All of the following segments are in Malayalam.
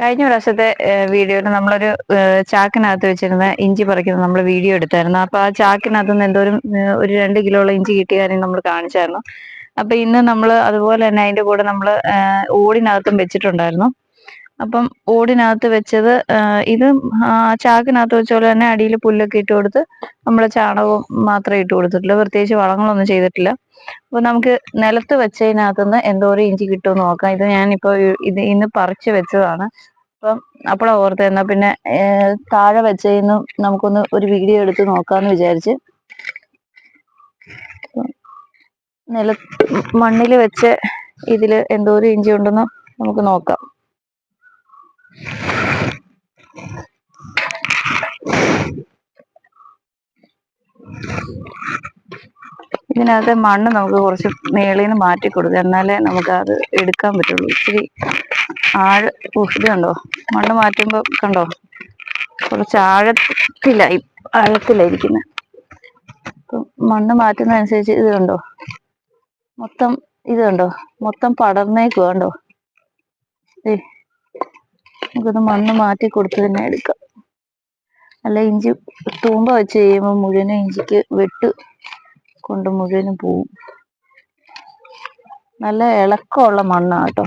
കഴിഞ്ഞ പ്രാവശ്യത്തെ വീഡിയോയിൽ നമ്മളൊരു ചാക്കിനകത്ത് വെച്ചിരുന്ന ഇഞ്ചി പറിക്കുന്നത് നമ്മൾ വീഡിയോ എടുത്തായിരുന്നു. അപ്പൊ ആ ചാക്കിനകത്ത് നിന്ന് എന്തോരം ഒരു രണ്ട് കിലോളം ഇഞ്ചി കിട്ടിയ കാര്യം നമ്മൾ കാണിച്ചായിരുന്നു. അപ്പൊ ഇന്ന് നമ്മൾ അതുപോലെ തന്നെ അതിന്റെ കൂടെ നമ്മൾ ഓടിനകത്തും വെച്ചിട്ടുണ്ടായിരുന്നു. അപ്പം ഓടിനകത്ത് വെച്ചത് ഇത് ചാക്കിനകത്ത് വെച്ച പോലെ തന്നെ അടിയിൽ പുല്ലൊക്കെ ഇട്ട് കൊടുത്ത് നമ്മൾ ചാണകവും മാത്രമേ ഇട്ട് കൊടുത്തിട്ടുള്ളൂ. പ്രത്യേകിച്ച് വളങ്ങളൊന്നും ചെയ്തിട്ടില്ല. അപ്പൊ നമുക്ക് നിലത്ത് വെച്ചതിനകത്തുനിന്ന് എന്തോരം ഇഞ്ചി കിട്ടുമെന്ന് നോക്കാം. ഇത് ഞാനിപ്പോ ഇത് ഇന്ന് പറിച്ച് വെച്ചതാണ്. അപ്പം അപ്പോഴാണ് ഓർത്ത്. എന്നാ പിന്നെ താഴെ വെച്ചതിന്ന് നമുക്കൊന്ന് ഒരു വീഡിയോ എടുത്ത് നോക്കാന്ന് വിചാരിച്ച്. നില മണ്ണിൽ വെച്ച് ഇതിൽ ഒരു ഇഞ്ചി ഉണ്ടെന്ന് നമുക്ക് നോക്കാം. ഇതിനകത്ത് മണ്ണ് നമുക്ക് കുറച്ച് മേളിൽ മാറ്റി കൊടുക്കാം എന്നാലേ നമുക്ക് അത് എടുക്കാൻ പറ്റുള്ളൂ. ഇച്ചിരി ആഴ ഇത് കണ്ടോ? മണ്ണ് മാറ്റുമ്പോൾ കണ്ടോ? കുറച്ച് ആഴത്തിലായി ആഴത്തിലായിരിക്കുന്നത് അപ്പം മണ്ണ് മാറ്റുന്നതനുസരിച്ച് ഇത് കണ്ടോ? മൊത്തം ഇത് കണ്ടോ? മൊത്തം പടർന്നേക്കുക കണ്ടോ? ഏ നമുക്കത് മണ്ണ് മാറ്റി കൊടുത്ത് തന്നെ എടുക്കാം. അല്ല ഇഞ്ചി തൂമ്പ വെച്ച് കഴിയുമ്പോൾ മുഴുവനും ഇഞ്ചിക്ക് വെട്ട് കൊണ്ട് മുഴുവനും പോവും. നല്ല ഇളക്കമുള്ള മണ്ണാണ് കേട്ടോ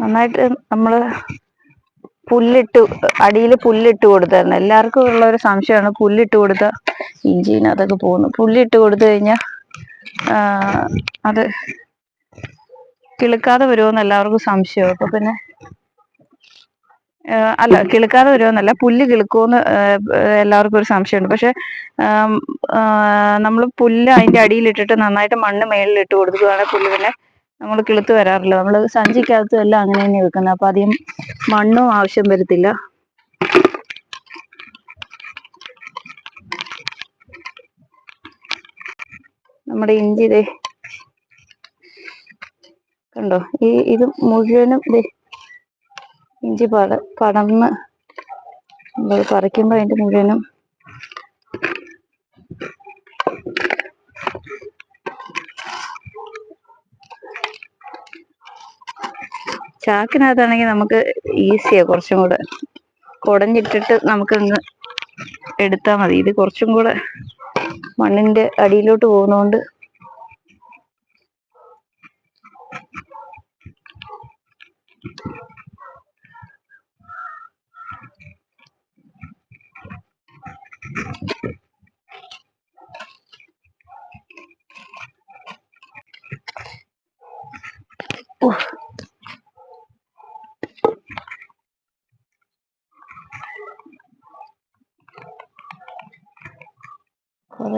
നന്നായിട്ട് നമ്മൾ പുല്ലിട്ട് അടിയിൽ പുല്ലിട്ട് കൊടുത്തായിരുന്നു. എല്ലാവർക്കും ഉള്ള ഒരു സംശയമാണ് പുല്ലിട്ട് കൊടുത്ത ഇഞ്ചിനകത്തൊക്കെ പോകുന്നു. പുല്ലിട്ട് കൊടുത്തു കഴിഞ്ഞാൽ അത് കിളുക്കാതെ വരുമോ എന്ന് എല്ലാവർക്കും സംശയമാണ് അപ്പൊ പിന്നെ അല്ല കിളുക്കാതെ വരുമെന്നല്ല പുല്ല് കിളുക്കുമെന്ന് എല്ലാവർക്കും ഒരു സംശയമുണ്ട്. പക്ഷെ നമ്മൾ പുല്ല് അതിന്റെ അടിയിലിട്ടിട്ട് നന്നായിട്ട് മണ്ണ് മേളിലിട്ട് കൊടുക്കുകയാണെങ്കിൽ പുല്ല് പിന്നെ നമ്മൾ കിളുത്ത് വരാറില്ല. നമ്മൾ സഞ്ചിക്കകത്തും എല്ലാം അങ്ങനെ തന്നെ വെക്കുന്നത് അപ്പൊ അധികം മണ്ണും ആവശ്യം വരത്തില്ല. നമ്മുടെ ഇഞ്ചി ദേ കണ്ടോ? ഈ ഇത് മുഴുവനും ദേ ഇഞ്ചി പട പടർന്ന് നമ്മൾ പറിക്കുമ്പോൾ അതിന്റെ മുഴുവനും ചാക്കിനകത്താണെങ്കിൽ നമുക്ക് ഈസിയാ കുറച്ചും കൂടെ. കുടഞ്ഞിട്ടിട്ട് നമുക്കൊന്ന് എടുത്താൽ മതി. ഇത് കുറച്ചും കൂടെ മണ്ണിന്റെ അടിയിലോട്ട് പോകുന്നതുകൊണ്ട്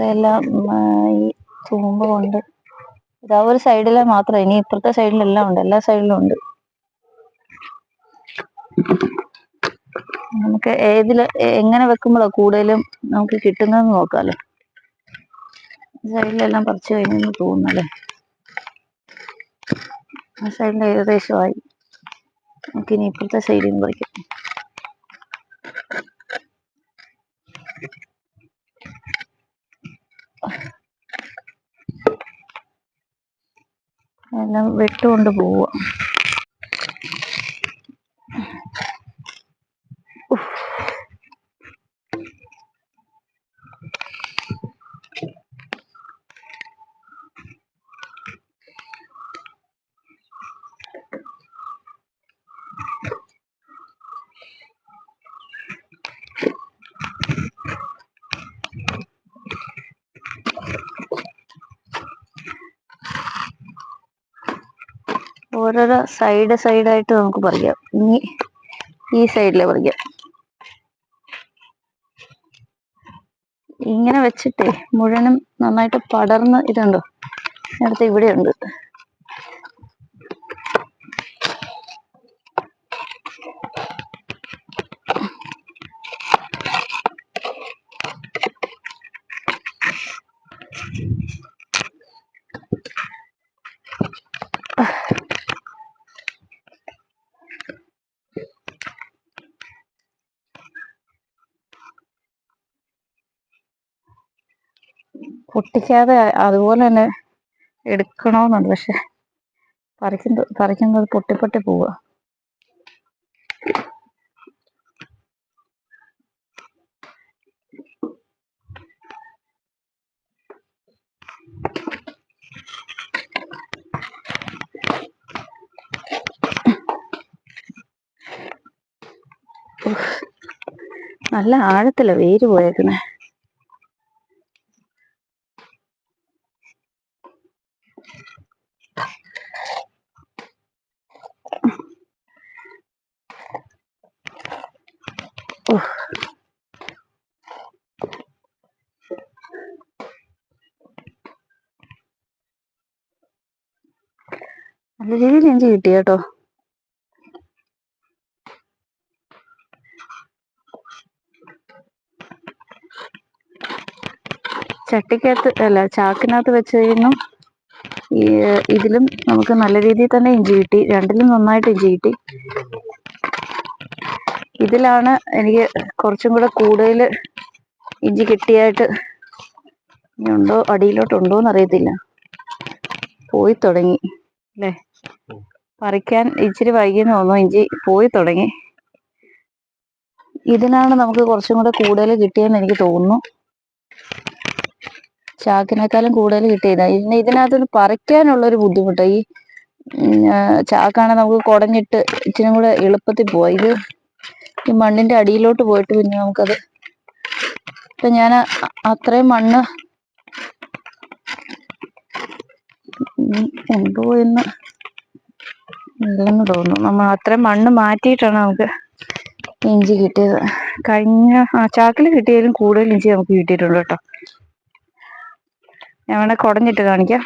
എല്ലാം ഈ തൂമ്പ ഇതാ ഒരു സൈഡിലെ മാത്രം ഇനി ഇപ്പുറത്തെ സൈഡിലെല്ലാം ഉണ്ട്. എല്ലാ സൈഡിലും ഉണ്ട്. നമുക്ക് ഏതിൽ എങ്ങനെ വെക്കുമ്പോഴാണ് കൂടുതലും നമുക്ക് കിട്ടുന്നതെന്ന് നോക്കാലോ. സൈഡിലെല്ലാം പറിച്ചു കഴിഞ്ഞെന്ന് തോന്നുന്നല്ലേ? ആ സൈഡിൽ ഏകദേശമായി. നമുക്കിനി ഇപ്പുറത്തെ സൈഡിൽ നിന്ന് പറിക്കാം. എല്ലാം വെട്ടുകൊണ്ട് പോവുക. ഓരോരോ സൈഡ് സൈഡായിട്ട് നമുക്ക് പറിക്കാം. ഇനി ഈ സൈഡിലെ പറിക്കാം. ഇങ്ങനെ വെച്ചിട്ടേ മുഴുവനും നന്നായിട്ട് പടർന്ന് ഇതുണ്ടോ? നേരത്തെ ഇവിടെ പൊട്ടിക്കാതെ അതുപോലെ തന്നെ എടുക്കണമെന്നുണ്ട് പക്ഷെ പറിക്കുന്നത് പറിക്കുന്നത് പൊട്ടി പൊട്ടി പോവുക നല്ല ആഴത്തില വേര് പോയേക്കുന്നേ. നല്ല രീതിയിൽ എനിക്ക് കിട്ടി കേട്ടോ ചട്ടിക്കകത്ത് അല്ല ചാക്കിനകത്ത് വെച്ച് കഴിയുന്നു ഇതിലും നമുക്ക് നല്ല രീതിയിൽ തന്നെ ഇഞ്ചി കിട്ടി. രണ്ടിലും നന്നായിട്ട് ഇഞ്ചി കിട്ടി. ഇതിലാണ് എനിക്ക് കുറച്ചും കൂടെ കൂടുതൽ ഇഞ്ചി കിട്ടിയായിട്ട് ഇനി ഉണ്ടോ അടിയിലോട്ട് എന്നറിയത്തില്ല പോയി തുടങ്ങി അല്ലേ? പറിക്കാൻ ഇച്ചിരി വൈകിയെന്ന് തോന്നുന്നു. ഇഞ്ചി പോയി തുടങ്ങി. ഇതിനാണ് നമുക്ക് കുറച്ചും കൂടെ കൂടുതൽ കിട്ടിയെന്ന് എനിക്ക് തോന്നുന്നു. ചാക്കിനേക്കാളും കൂടുതൽ കിട്ടിയതാ. പിന്നെ ഇതിനകത്ത് പറിക്കാനുള്ള ഒരു ബുദ്ധിമുട്ട്. ഈ ചാക്കാണെ നമുക്ക് കുടഞ്ഞിട്ട് ഇച്ചിരി കൂടെ എളുപ്പത്തിൽ പോവാ. ഇത് ഈ മണ്ണിന്റെ അടിയിലോട്ട് പോയിട്ട് പിന്നെ നമുക്കത് ഇപ്പൊ ഞാൻ അത്രയും മണ്ണ് എന്ന് ഇല്ലെന്ന് തോന്നുന്നു. നമ്മൾ അത്രയും മണ്ണ് മാറ്റിയിട്ടാണ് നമുക്ക് ഇഞ്ചി കിട്ടിയത്. കഴിഞ്ഞ ചാക്കിൽ കിട്ടിയാലും കൂടുതൽ ഇഞ്ചി നമുക്ക് കിട്ടിയിട്ടുണ്ട് കേട്ടോ. ഞാൻ വേണേൽ കുടഞ്ഞിട്ട് കാണിക്കാം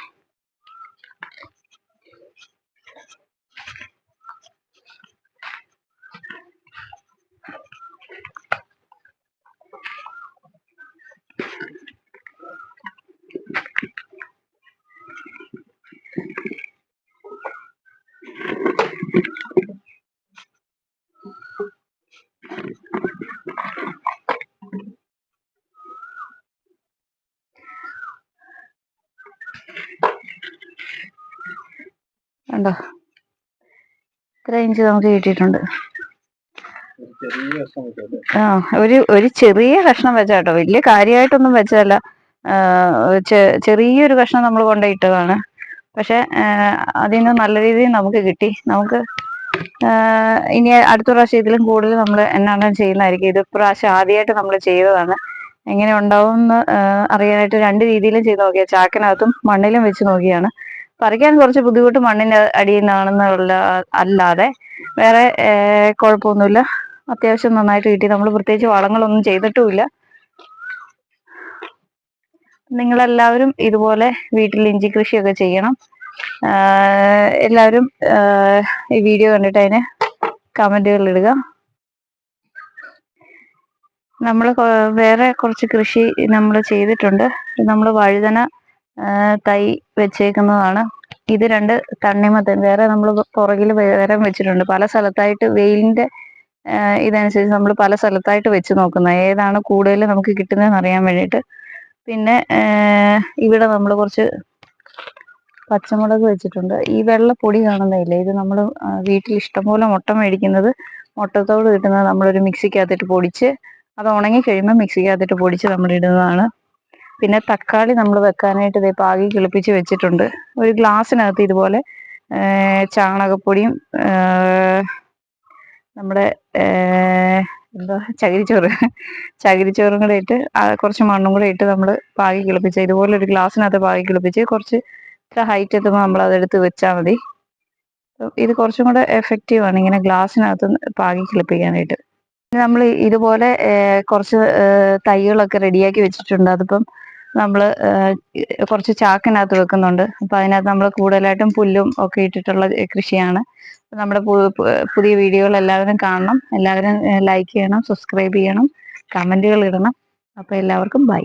കണ്ടോ ഇത്ര ഇഞ്ച് നമുക്ക് കിട്ടിയിട്ടുണ്ട്. ആ ഒരു ഒരു ചെറിയ കഷ്ണം വെച്ചാട്ടോ. വലിയ കാര്യമായിട്ടൊന്നും വെച്ചതല്ല. ചെറിയൊരു കഷ്ണം നമ്മൾ കൊണ്ടുപോയിട്ടതാണ് പക്ഷെ അതിൽ നിന്ന് നല്ല രീതിയിൽ നമുക്ക് കിട്ടി. നമുക്ക് ഇനി അടുത്ത പ്രാവശ്യം ഇതിലും കൂടുതൽ നമ്മൾ എന്നാണ് ചെയ്യുന്നതായിരിക്കും. ഇത് പ്രാവശ്യം ആദ്യമായിട്ട് നമ്മൾ ചെയ്തതാണ്. എങ്ങനെ ഉണ്ടാവും എന്ന് അറിയാനായിട്ട് രണ്ട് രീതിയിലും ചെയ്ത് നോക്കിയ ചാക്കിനകത്തും മണ്ണിലും വെച്ച് നോക്കിയാണ്. പറിക്കാൻ കുറച്ച് ബുദ്ധിമുട്ട് മണ്ണിന്റെ അടിയിൽ നിന്നാണെന്നുള്ള അല്ലാതെ വേറെ കുഴപ്പമൊന്നുമില്ല. അത്യാവശ്യം നന്നായിട്ട് കിട്ടി. നമ്മൾ പ്രത്യേകിച്ച് വളങ്ങളൊന്നും ചെയ്തിട്ടുമില്ല. നിങ്ങളെല്ലാവരും ഇതുപോലെ വീട്ടിൽ ഇഞ്ചി കൃഷിയൊക്കെ ചെയ്യണം. എല്ലാവരും ഈ വീഡിയോ കണ്ടിട്ട് അതിന് കമന്റുകൾ ഇടുക. നമ്മൾ വേറെ കുറച്ച് കൃഷി നമ്മൾ ചെയ്തിട്ടുണ്ട്. നമ്മൾ വഴുതന തൈ വെച്ചേക്കുന്നതാണ്. ഇത് രണ്ട് തണ്ണിമത്തൻ വേറെ നമ്മൾ പുറകിൽ വേറെ വെച്ചിട്ടുണ്ട്. പല സ്ഥലത്തായിട്ട് വെയിലിന്റെ ഇതനുസരിച്ച് നമ്മൾ പല സ്ഥലത്തായിട്ട് വെച്ച് നോക്കുന്നത് ഏതാണ് കൂടുതൽ നമുക്ക് കിട്ടുന്നതെന്ന് അറിയാൻ വേണ്ടിയിട്ട്. പിന്നെ ഇവിടെ നമ്മൾ കുറച്ച് പച്ചമുളക് വെച്ചിട്ടുണ്ട്. ഈ വെള്ള പൊടി കാണുന്നില്ലേ ഇത് നമ്മൾ വീട്ടിൽ ഇഷ്ടംപോലെ മുട്ട മേടിക്കുന്നത്. മുട്ടത്തോട് കിട്ടുന്നത് നമ്മളൊരു മിക്സിക്കകത്തിട്ട് പൊടിച്ച് അത് ഉണങ്ങി കഴിയുമ്പോൾ മിക്സിക്കകത്തിട്ട് പൊടിച്ച് നമ്മൾ ഇടുന്നതാണ്. പിന്നെ തക്കാളി നമ്മൾ വെക്കാനായിട്ട് ഇതേ പാകി കിളിപ്പിച്ച് വെച്ചിട്ടുണ്ട്. ഒരു ഗ്ലാസ്സിനകത്ത് ഇതുപോലെ ചാണകപ്പൊടിയും നമ്മുടെ എന്തോ ചകിരിച്ചോറ് ചകിരിച്ചോറും കൂടെ ഇട്ട് കുറച്ച് മണ്ണും കൂടെ ഇട്ട് നമ്മൾ പാകി കിളിപ്പിച്ച് ഇതുപോലെ ഒരു ഗ്ലാസ്സിനകത്ത് പാകി കിളിപ്പിച്ച് കുറച്ച് ഇത്ര ഹൈറ്റ് എത്തുമ്പോൾ നമ്മൾ അതെടുത്ത് വെച്ചാൽ മതി. ഇത് കുറച്ചും കൂടെ എഫക്റ്റീവ് ആണ് ഇങ്ങനെ ഗ്ലാസ്സിനകത്ത് പാകി കിളിപ്പിക്കാനായിട്ട്. നമ്മൾ ഇതുപോലെ കുറച്ച് തൈകളൊക്കെ റെഡിയാക്കി വെച്ചിട്ടുണ്ട്. അതിപ്പം നമ്മൾ കുറച്ച് ചാക്കിനകത്ത് വെക്കുന്നുണ്ട്. അപ്പൊ അതിനകത്ത് നമ്മൾ കൂടുതലായിട്ടും പുല്ലും ഒക്കെ ഇട്ടിട്ടുള്ള കൃഷിയാണ്. നമ്മുടെ പുതിയ വീഡിയോകൾ എല്ലാവരും കാണണം. എല്ലാവരും ലൈക്ക് ചെയ്യണം സബ്സ്ക്രൈബ് ചെയ്യണം കമന്റുകൾ ഇടണം. അപ്പൊ എല്ലാവർക്കും ബൈ